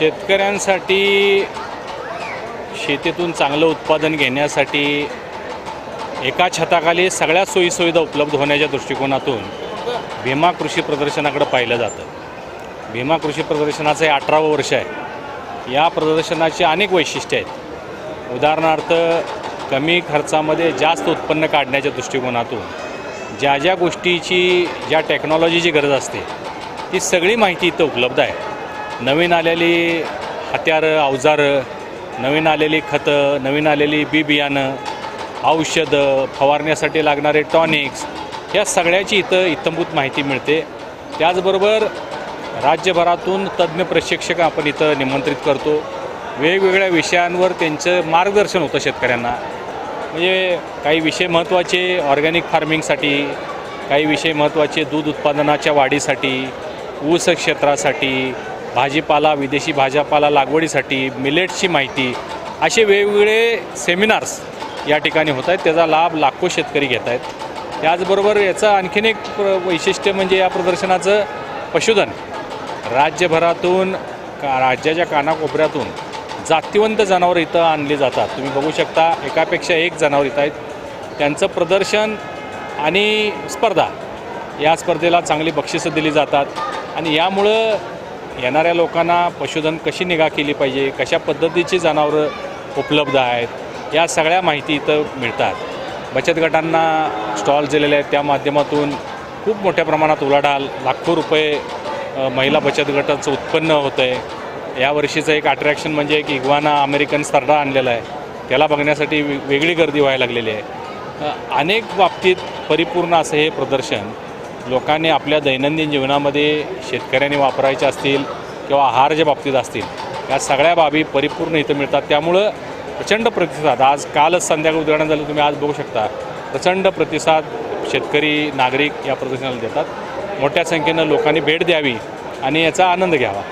शेतकऱ्यांसाठी शेतीतून चांगलं उत्पादन घेण्यासाठी एका छताखाली सगळ्या सोयीसुविधा उपलब्ध होण्याच्या दृष्टिकोनातून भीमा कृषी प्रदर्शनाकडे पाहिलं जातं. भीमा कृषी प्रदर्शनाचं हे अठरावं वर्ष आहे. या प्रदर्शनाची अनेक वैशिष्ट्ये आहेत. उदाहरणार्थ कमी खर्चामध्ये जास्त उत्पन्न काढण्याच्या दृष्टिकोनातून ज्या ज्या गोष्टीची ज्या टेक्नॉलॉजीची गरज असते ती सगळी माहिती इथं उपलब्ध आहे. नवीन आलेली हत्यारं अवजारं नवीन आलेली खतं नवीन आलेली बी बियाणं औषधं फवारण्यासाठी लागणारे टॉनिक्स या सगळ्याची इथं इतंभूत माहिती मिळते. त्याचबरोबर राज्यभरातून तज्ज्ञ प्रशिक्षक आपण इथं निमंत्रित करतो. वेगवेगळ्या विषयांवर त्यांचं मार्गदर्शन होतं शेतकऱ्यांना. म्हणजे काही विषय महत्त्वाचे ऑर्गॅनिक फार्मिंगसाठी काही विषय महत्त्वाचे दूध उत्पादनाच्या वाढीसाठी ऊस क्षेत्रासाठी भाजीपाला विदेशी भाजीपाला लागवडीसाठी मिलेट्सची माहिती असे वेगवेगळे सेमिनार्स या ठिकाणी होत आहेत. त्याचा लाभ लाखो शेतकरी घेत आहेत. त्याचबरोबर याचं आणखीन एक प्र- वैशिष्ट्य म्हणजे या प्रदर्शनाचं पशुधन. राज्यभरातून का राज्याच्या कानाकोपऱ्यातून जातीवंत जनावरं इथं आणली जातात. तुम्ही बघू शकता एकापेक्षा एक जनावर इथं आहेत. त्यांचं प्रदर्शन आणि स्पर्धा या स्पर्धेला चांगली बक्षिसं दिली जातात. आणि यामुळं येणाऱ्या लोकांना पशुधन कशी निगा केली पाहिजे कशा पद्धतीची जनावरं उपलब्ध आहेत या सगळ्या माहिती इथं मिळतात. बचत गटांना स्टॉल दिलेले आहेत त्या माध्यमातून खूप मोठ्या प्रमाणात उलाढाल लाखो रुपये महिला बचत गटाचं उत्पन्न होतं आहे यावर्षीचं एक अट्रॅक्शन म्हणजे एक इग्वाना अमेरिकन स्पर्धा आणलेला आहे. त्याला बघण्यासाठी वे- वेगळी गर्दी व्हायला लागलेली आहे. अनेक बाबतीत परिपूर्ण असं हे प्रदर्शन लोकांनी आपल्या दैनंदिन जीवनामध्ये शेतकऱ्यांनी वापरायचे असतील किंवा आहाराच्या बाबतीत असतील या सगळ्या बाबी परिपूर्ण इथं मिळतात. त्यामुळं प्रचंड प्रतिसाद आज कालच संध्याकाळी उद्घाटन झालं तुम्ही आज बघू शकता. प्रचंड प्रतिसाद शेतकरी नागरिक या प्रदर्शनाला देतात. मोठ्या संख्येनं लोकांनी भेट द्यावी आणि याचा आनंद घ्यावा.